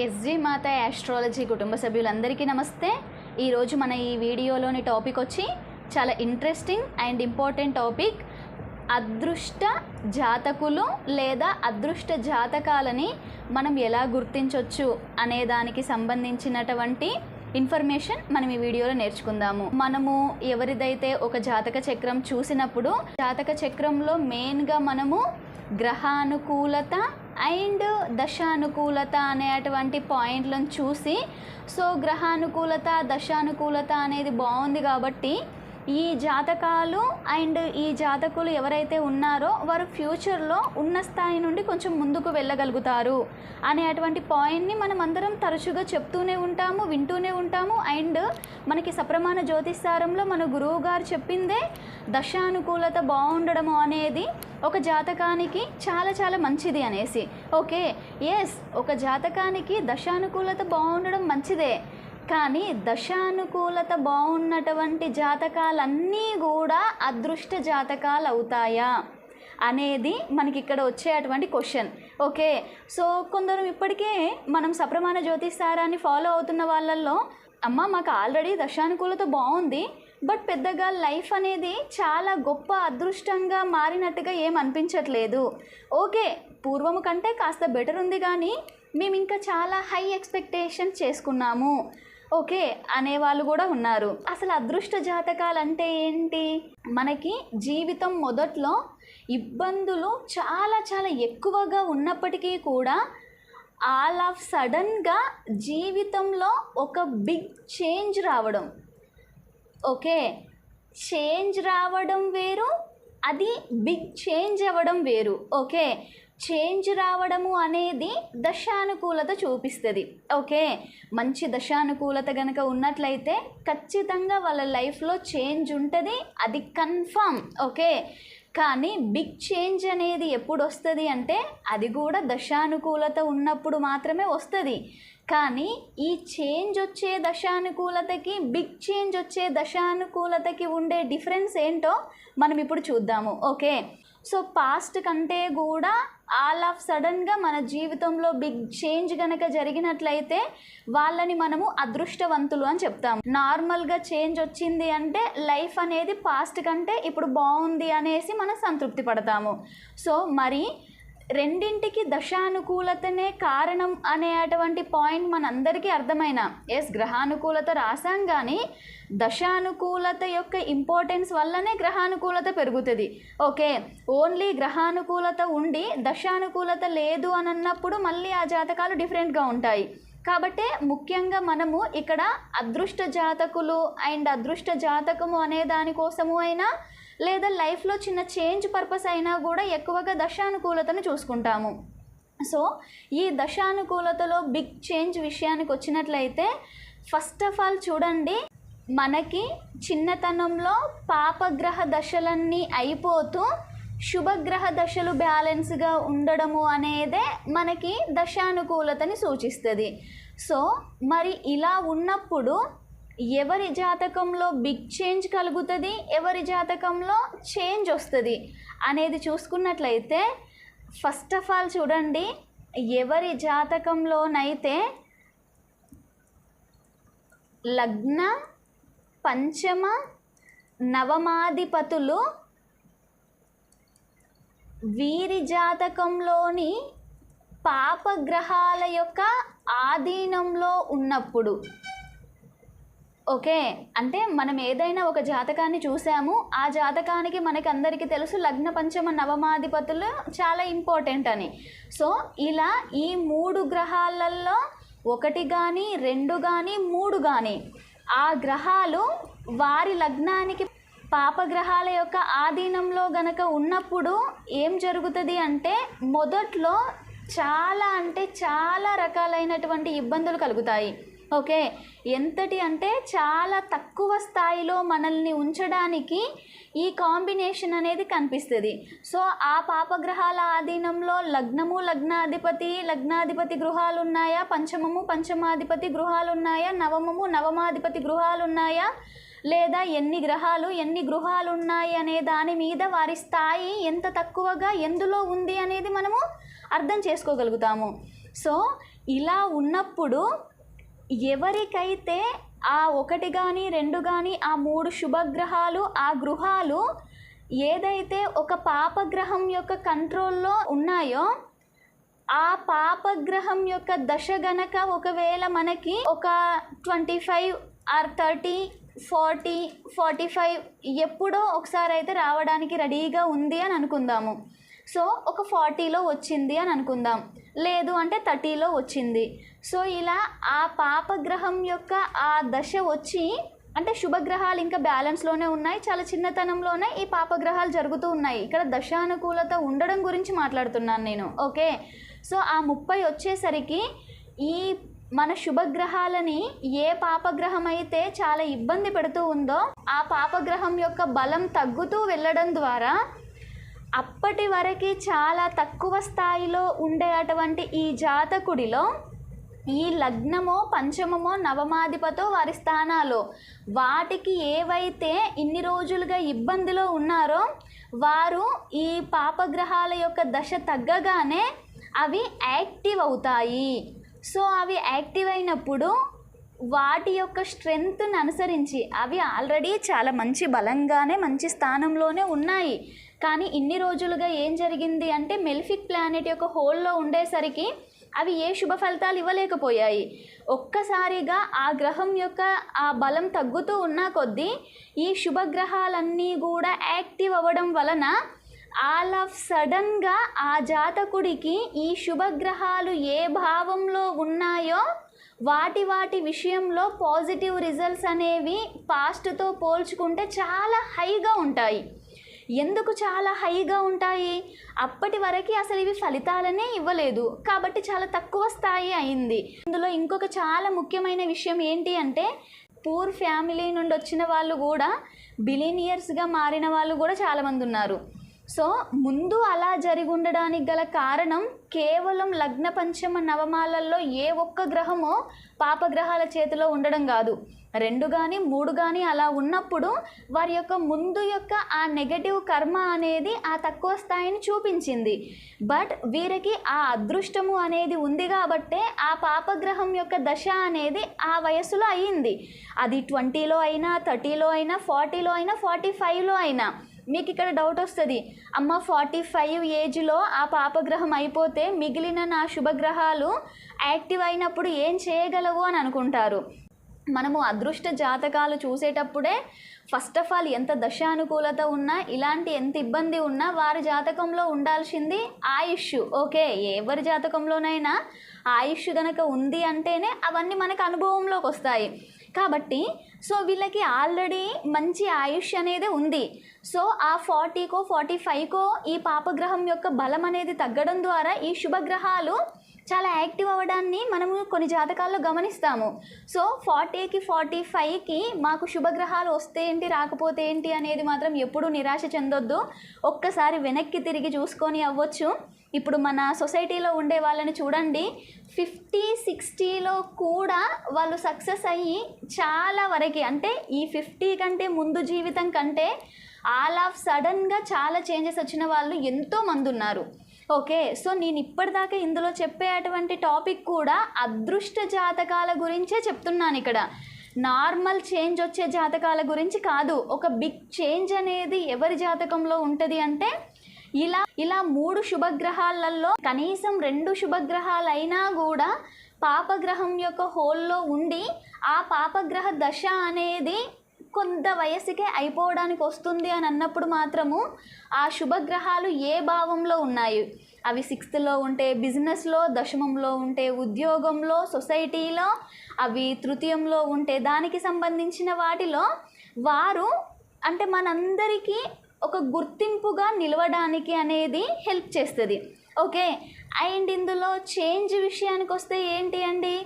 SG మాత astrology కుటుంబ సభ్యులందరికీ నమస్తే. ఈరోజు మన ఈ వీడియోలోని టాపిక్ వచ్చి చాలా ఇంట్రెస్టింగ్ అండ్ ఇంపార్టెంట్ టాపిక్ అదృష్ట జాతకులు లేదా అదృష్ట జాతకాలని మనం ఎలా గుర్తించవచ్చు అనే దానికి సంబంధించినటువంటి ఇన్ఫర్మేషన్ మనం ఈ వీడియోలో నేర్చుకుందాము. మనము ఎవరిదైతే ఒక జాతక చక్రం చూసినప్పుడు జాతక చక్రంలో మెయిన్గా మనము గ్రహానుకూలత అండ్ దశానుకూలత అనేటువంటి పాయింట్లను చూసి సో గ్రహానుకూలత దశానుకూలత అనేది బాగుంది కాబట్టి ఈ జాతకాలు అండ్ ఈ జాతకులు ఎవరైతే ఉన్నారో వారు ఫ్యూచర్లో ఉన్న స్థాయి నుండి కొంచెం ముందుకు వెళ్ళగలుగుతారు అనే అటువంటి పాయింట్ని మనం అందరం తరచుగా చెప్తూనే ఉంటాము వింటూనే ఉంటాము. అండ్ మనకి సప్రమాణ జ్యోతిష్సారంలో మన గురువు గారు చెప్పిందే దశానుకూలత బాగుండడము అనేది ఒక జాతకానికి చాలా చాలా మంచిది అనేసి. ఓకే ఎస్ ఒక జాతకానికి దశానుకూలత బాగుండడం మంచిదే. కానీ దశానుకూలత బాగున్నటువంటి జాతకాలన్నీ కూడా అదృష్ట జాతకాలు అవుతాయా అనేది మనకి ఇక్కడ వచ్చేటువంటి క్వశ్చన్. ఓకే? సో కొందరు ఇప్పటికే మనం సప్రమాణ జ్యోతిష్సారాన్ని ఫాలో అవుతున్న వాళ్ళల్లో అమ్మ మాకు ఆల్రెడీ దశానుకూలత బాగుంది బట్ పెద్దగా లైఫ్ అనేది చాలా గొప్ప అదృష్టంగా మారినట్టుగా ఏం అనిపించట్లేదు. ఓకే? పూర్వము కంటే కాస్త బెటర్ ఉంది కానీ మేము ఇంకా చాలా హై ఎక్స్పెక్టేషన్ చేసుకున్నాము. ఓకే అనేవాళ్ళు కూడా ఉన్నారు. అసలు అదృష్ట జాతకాలు అంటే ఏంటి? మనకి జీవితం మొదట్లో ఇబ్బందులు చాలా చాలా ఎక్కువగా ఉన్నప్పటికీ కూడా ఆల్ ఆఫ్ సడన్గా జీవితంలో ఒక బిగ్ చేంజ్ రావడం. ఓకే? చేంజ్ రావడం వేరు అది బిగ్ చేంజ్ అవ్వడం వేరు. ఓకే? చేంజ్ రావడము అనేది దశానుకూలత చూపిస్తుంది. ఓకే? మంచి దశానుకూలత కనుక ఉన్నట్లయితే ఖచ్చితంగా వాళ్ళ లైఫ్లో చేంజ్ ఉంటుంది అది కన్ఫామ్. ఓకే? కానీ బిగ్ చేంజ్ అనేది ఎప్పుడు వస్తుంది అంటే అది కూడా దశానుకూలత ఉన్నప్పుడు మాత్రమే వస్తుంది. కానీ ఈ చేంజ్ వచ్చే దశానుకూలతకి బిగ్ చేంజ్ వచ్చే దశానుకూలతకి ఉండే డిఫరెన్స్ ఏంటో మనం ఇప్పుడు చూద్దాము. ఓకే? సో పాస్ట్ కంటే కూడా ఆల్ ఆఫ్ సడన్గా మన జీవితంలో బిగ్ చేంజ్ కనుక జరిగినట్లయితే వాళ్ళని మనము అదృష్టవంతులు అని చెప్తాం. నార్మల్గా చేంజ్ వచ్చింది అంటే లైఫ్ అనేది పాస్ట్ కంటే ఇప్పుడు బాగుంది అనేసి మనం సంతృప్తి పడతాము. సో మరి రెండింటికి దశానుకూలతనే కారణం అనే అటువంటి పాయింట్ మనందరికీ అర్థమైన. ఎస్ గ్రహానుకూలత రాసాం కానీ దశానుకూలత యొక్క ఇంపార్టెన్స్ వల్లనే గ్రహానుకూలత పెరుగుతుంది. ఓకే ఓన్లీ గ్రహానుకూలత ఉండి దశానుకూలత లేదు అని అన్నప్పుడు మళ్ళీ ఆ జాతకాలు డిఫరెంట్గా ఉంటాయి. కాబట్టి ముఖ్యంగా మనము ఇక్కడ అదృష్ట జాతకులు అండ్ అదృష్ట జాతకము అనే దానికోసము అయినా లేదా లైఫ్లో చిన్న చేంజ్ పర్పస్ అయినా కూడా ఎక్కువగా దశానుకూలతను చూసుకుంటాము. సో ఈ దశానుకూలతలో బిగ్ చేంజ్ విషయానికి వచ్చినట్లయితే ఫస్ట్ ఆఫ్ ఆల్ చూడండి మనకి చిన్నతనంలో పాపగ్రహ దశలన్నీ అయిపోతూ శుభగ్రహ దశలు బ్యాలెన్స్గా ఉండడము అనేదే మనకి దశానుకూలతని సూచిస్తుంది. సో మరి ఇలా ఉన్నప్పుడు ఎవరి జాతకంలో బిగ్ చేంజ్ కలుగుతుంది ఎవరి జాతకంలో చేంజ్ వస్తుంది అనేది చూసుకున్నట్లయితే ఫస్ట్ ఆఫ్ ఆల్ చూడండి ఎవరి జాతకంలోనైతే లగ్న పంచమ నవమాధిపతులు వీరి జాతకంలోని పాపగ్రహాల యొక్క ఆధీనంలో ఉన్నప్పుడు ఓకే. అంటే మనం ఏదైనా ఒక జాతకాన్ని చూసాము ఆ జాతకానికి మనకి అందరికీ తెలుసు లగ్న పంచమ నవమాధిపతులు చాలా ఇంపార్టెంట్ అని. సో ఇలా ఈ మూడు గ్రహాలలో ఒకటి కానీ రెండు కానీ మూడు కానీ ఆ గ్రహాలు వారి లగ్నానికి పాపగ్రహాల యొక్క ఆధీనంలో గనక ఉన్నప్పుడు ఏం జరుగుతుంది అంటే మొదట్లో చాలా అంటే చాలా రకాలైనటువంటి ఇబ్బందులు కలుగుతాయి. ఓకే. ఎంతటి అంటే చాలా తక్కువ స్థాయిలో మనల్ని ఉంచడానికి ఈ కాంబినేషన్ అనేది కనిపిస్తుంది. సో ఆ పాపగ్రహాల ఆధీనంలో లగ్నము లగ్నాధిపతి లగ్నాధిపతి గృహాలు ఉన్నాయా పంచమము పంచమాధిపతి గృహాలు ఉన్నాయా నవమము నవమాధిపతి గృహాలు ఉన్నాయా లేదా ఎన్ని గ్రహాలు ఎన్ని గృహాలు ఉన్నాయి అనే దాని మీద వారి స్థాయి ఎంత తక్కువగా ఎందులో ఉంది అనేది మనము అర్థం చేసుకోగలుగుతాము. సో ఇలా ఉన్నప్పుడు ఎవరికైతే ఆ ఒకటి కానీ రెండు కానీ ఆ మూడు శుభగ్రహాలు ఆ గృహాలు ఏదైతే ఒక పాపగ్రహం యొక్క కంట్రోల్లో ఉన్నాయో ఆ పాపగ్రహం యొక్క దశ గనక ఒకవేళ మనకి ఒక twenty five or thirty forty forty five ఎప్పుడో ఒకసారి అయితే రావడానికి రెడీగా ఉంది అని అనుకుందాము. సో ఒక ఫార్టీలో వచ్చింది అని అనుకుందాం. లేదు అంటే థర్టీలో వచ్చింది. సో ఇలా ఆ పాపగ్రహం యొక్క ఆ దశ వచ్చి అంటే శుభగ్రహాలు ఇంకా బ్యాలెన్స్లోనే ఉన్నాయి. చాలా చిన్నతనంలోనే ఈ పాపగ్రహాలు జరుగుతూ ఉన్నాయి. ఇక్కడ దశానుకూలత ఉండడం గురించి మాట్లాడుతున్నాను నేను. ఓకే? సో ఆ ముప్పై వచ్చేసరికి ఈ మన శుభగ్రహాలని ఏ పాపగ్రహం అయితే చాలా ఇబ్బంది పెడుతూ ఉందో ఆ పాపగ్రహం యొక్క బలం తగ్గుతూ వెళ్ళడం ద్వారా అప్పటి వరకు చాలా తక్కువ స్థాయిలో ఉండే అటువంటి ఈ జాతకుడిలో ఈ లగ్నమో పంచమమో నవమాధిపతో వారి స్థానాలు. వాటికి ఏవైతే ఇన్ని రోజులుగా ఇబ్బందిలో ఉన్నారో వారు ఈ పాపగ్రహాల యొక్క దశ తగ్గగానే అవి యాక్టివ్ అవుతాయి. సో అవి యాక్టివ్ అయినప్పుడు వాటి యొక్క స్ట్రెంగ్త్ని అనుసరించి అవి ఆల్రెడీ చాలా మంచి బలంగానే మంచి స్థానంలోనే ఉన్నాయి. కానీ ఇన్ని రోజులుగా ఏం జరిగింది అంటే మెల్ఫిక్ ప్లానెట్ యొక్క హోల్లో ఉండేసరికి అవి ఏ శుభ ఫలితాలు ఇవ్వలేకపోయాయి. ఒక్కసారిగా ఆ గ్రహం యొక్క ఆ బలం తగ్గుతూ ఉన్న కొద్దీ ఈ శుభగ్రహాలన్నీ కూడా యాక్టివ్ అవ్వడం వలన ఆల్ ఆఫ్ సడన్గా ఆ జాతకుడికి ఈ శుభగ్రహాలు ఏ భావంలో ఉన్నాయో వాటి వాటి విషయంలో పాజిటివ్ రిజల్ట్స్ అనేవి పాస్ట్తో పోల్చుకుంటే చాలా హైగా ఉంటాయి. ఎందుకు చాలా హైగా ఉంటాయి? అప్పటి వరకు అసలు ఇవి ఫలితాలనే ఇవ్వలేదు. కాబట్టి చాలా తక్కువ స్థాయి అయింది. ఇందులో ఇంకొక చాలా ముఖ్యమైన విషయం ఏంటి అంటే పూర్ ఫ్యామిలీ నుండి వచ్చిన వాళ్ళు కూడా బిలీనియర్స్గా మారిన వాళ్ళు కూడా చాలామంది ఉన్నారు. సో ముందు అలా జరిగి ఉండడానికి గల కారణం కేవలం లగ్న పంచమ నవమాలల్లో ఏ ఒక్క గ్రహమో పాపగ్రహాల చేతిలో ఉండడం కాదు. రెండు కానీ మూడు కానీ అలా ఉన్నప్పుడు వారి యొక్క ముందు యొక్క ఆ నెగటివ్ కర్మ అనేది ఆ తక్కువ స్థాయిని చూపించింది. బట్ వీరికి ఆ అదృష్టము అనేది ఉంది కాబట్టే ఆ పాపగ్రహం యొక్క దశ అనేది ఆ వయస్సులో అయ్యింది అది ట్వంటీలో అయినా థర్టీలో అయినా ఫార్టీలో అయినా ఫార్టీ ఫైవ్లో అయినా మీకు ఇక్కడ డౌట్ వస్తుంది. అమ్మ ఫార్టీ ఫైవ్ ఏజ్లో ఆ పాపగ్రహం అయిపోతే మిగిలిన నా శుభగ్రహాలు యాక్టివ్ అయినప్పుడు ఏం చేయగలవు అని అనుకుంటారు. మనము అదృష్ట జాతకాలు చూసేటప్పుడే ఫస్ట్ ఆఫ్ ఆల్ ఎంత దశానుకూలత ఉన్నా ఇలాంటి ఎంత ఇబ్బంది ఉన్నా వారి జాతకంలో ఉండాల్సింది ఆయుష్. ఓకే ఎవరి జాతకంలోనైనా ఆయుష్ గనక ఉంది అంటేనే అవన్నీ మనకు అనుభవంలోకి వస్తాయి కాబట్టి సో వీళ్ళకి ఆల్రెడీ మంచి ఆయుష్ అనేది ఉంది. సో ఆ ఫార్టీకో ఫార్టీ ఫైవ్కో ఈ పాపగ్రహం యొక్క బలం అనేది తగ్గడం ద్వారా ఈ శుభగ్రహాలు చాలా యాక్టివ్ అవ్వడాన్ని మనము కొన్ని జాతకాల్లో గమనిస్తాము. సో ఫార్టీకి ఫార్టీ ఫైవ్కి మాకు శుభగ్రహాలు వస్తే ఏంటి రాకపోతే ఏంటి అనేది మాత్రం ఎప్పుడూ నిరాశ చెందొద్దు. ఒక్కసారి వెనక్కి తిరిగి చూసుకొని అవ్వచ్చు. ఇప్పుడు మన సొసైటీలో ఉండే వాళ్ళని చూడండి. ఫిఫ్టీ సిక్స్టీలో కూడా వాళ్ళు సక్సెస్ అయ్యి చాలా వరకు అంటే ఈ ఫిఫ్టీ కంటే ముందు జీవితం కంటే ఆల్ ఆఫ్ సడన్గా చాలా చేంజెస్ వచ్చిన వాళ్ళు ఎంతో మంది ఉన్నారు. ఓకే సో నేను ఇప్పటిదాకా ఇందులో చెప్పే అటువంటి టాపిక్ కూడా అదృష్ట జాతకాల గురించే చెప్తున్నాను ఇక్కడ. నార్మల్ చేంజ్ వచ్చే జాతకాల గురించి కాదు. ఒక బిగ్ చేంజ్ అనేది ఎవరి జాతకంలో ఉంటుంది అంటే ఇలా ఇలా మూడు శుభగ్రహాలలో కనీసం రెండు శుభగ్రహాలు అయినా కూడా పాపగ్రహం యొక్క హోల్లో ఉండి ఆ పాపగ్రహ దశ అనేది కొంత వయసుకే అయిపోవడానికి వస్తుంది అని అన్నప్పుడు మాత్రము ఆ శుభగ్రహాలు ఏ భావంలో ఉన్నాయి? అవి సిక్స్త్లో ఉంటే బిజినెస్లో దశమంలో ఉంటే ఉద్యోగంలో సొసైటీలో అవి తృతీయంలో ఉంటే దానికి సంబంధించిన వాటిలో వారు అంటే మనందరికీ ఒక గుర్తింపుగా నిలవడానికి అనేది హెల్ప్ చేస్తుంది. ఓకే? అండ్ ఇందులో చేంజ్ విషయానికి వస్తే ఏంటి అండి?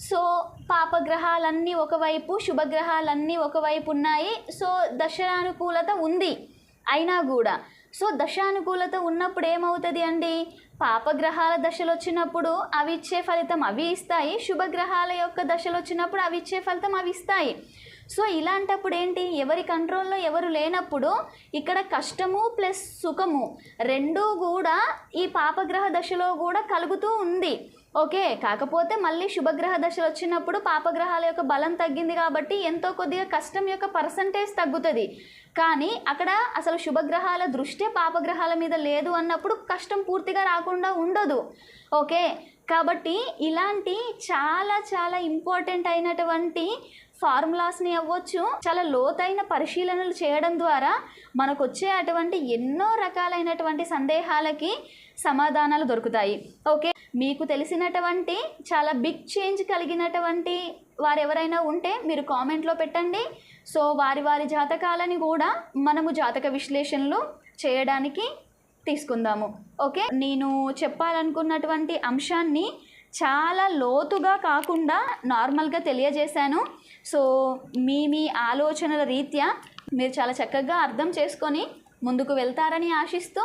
సో పాపగ్రహాలన్నీ ఒకవైపు శుభగ్రహాలన్నీ ఒకవైపు ఉన్నాయి సో దశానుకూలత ఉంది అయినా కూడా. సో దశానుకూలత ఉన్నప్పుడు ఏమవుతుంది అండి? పాపగ్రహాల దశలు వచ్చినప్పుడు అవి ఇచ్చే ఫలితం అవి ఇస్తాయి. శుభగ్రహాల యొక్క దశలు వచ్చినప్పుడు అవి ఇచ్చే ఫలితం అవి ఇస్తాయి. సో ఇలాంటప్పుడు ఏంటి? ఎవరి కంట్రోల్లో ఎవరు లేనప్పుడు ఇక్కడ కష్టము ప్లస్ సుఖము రెండూ కూడా ఈ పాపగ్రహ దశలో కూడా కలుగుతూ ఉంది. ఓకే? కాకపోతే మళ్ళీ శుభగ్రహ దశలు వచ్చినప్పుడు పాపగ్రహాల యొక్క బలం తగ్గింది కాబట్టి ఎంతో కొద్దిగా కష్టం యొక్క పర్సంటేజ్ తగ్గుతుంది. కానీ అక్కడ అసలు శుభగ్రహాల దృష్టి పాపగ్రహాల మీద లేదు అన్నప్పుడు కష్టం పూర్తిగా రాకుండా ఉండదు. ఓకే? కాబట్టి ఇలాంటి చాలా చాలా ఇంపార్టెంట్ అయినటువంటి ఫార్ములాస్ని అవ్వచ్చు. చాలా లోతైన పరిశీలనలు చేయడం ద్వారా మనకు వచ్చే అటువంటి ఎన్నో రకాలైనటువంటి సందేహాలకి సమాధానాలు దొరుకుతాయి. ఓకే? మీకు తెలిసినటువంటి చాలా బిగ్ చేంజ్ కలిగినటువంటి వారు ఎవరైనా ఉంటే మీరు కామెంట్లో పెట్టండి. సో వారి వారి జాతకాలని కూడా మనము జాతక విశ్లేషణలు చేయడానికి తీసుకుందాము. ఓకే? నేను చెప్పాలనుకున్నటువంటి అంశాన్ని చాలా లోతుగా కాకుండా నార్మల్గా తెలియజేశాను. సో మీ మీ ఆలోచనల రీత్యా మీరు చాలా చక్కగా అర్థం చేసుకొని ముందుకు వెళ్తారని ఆశిస్తూ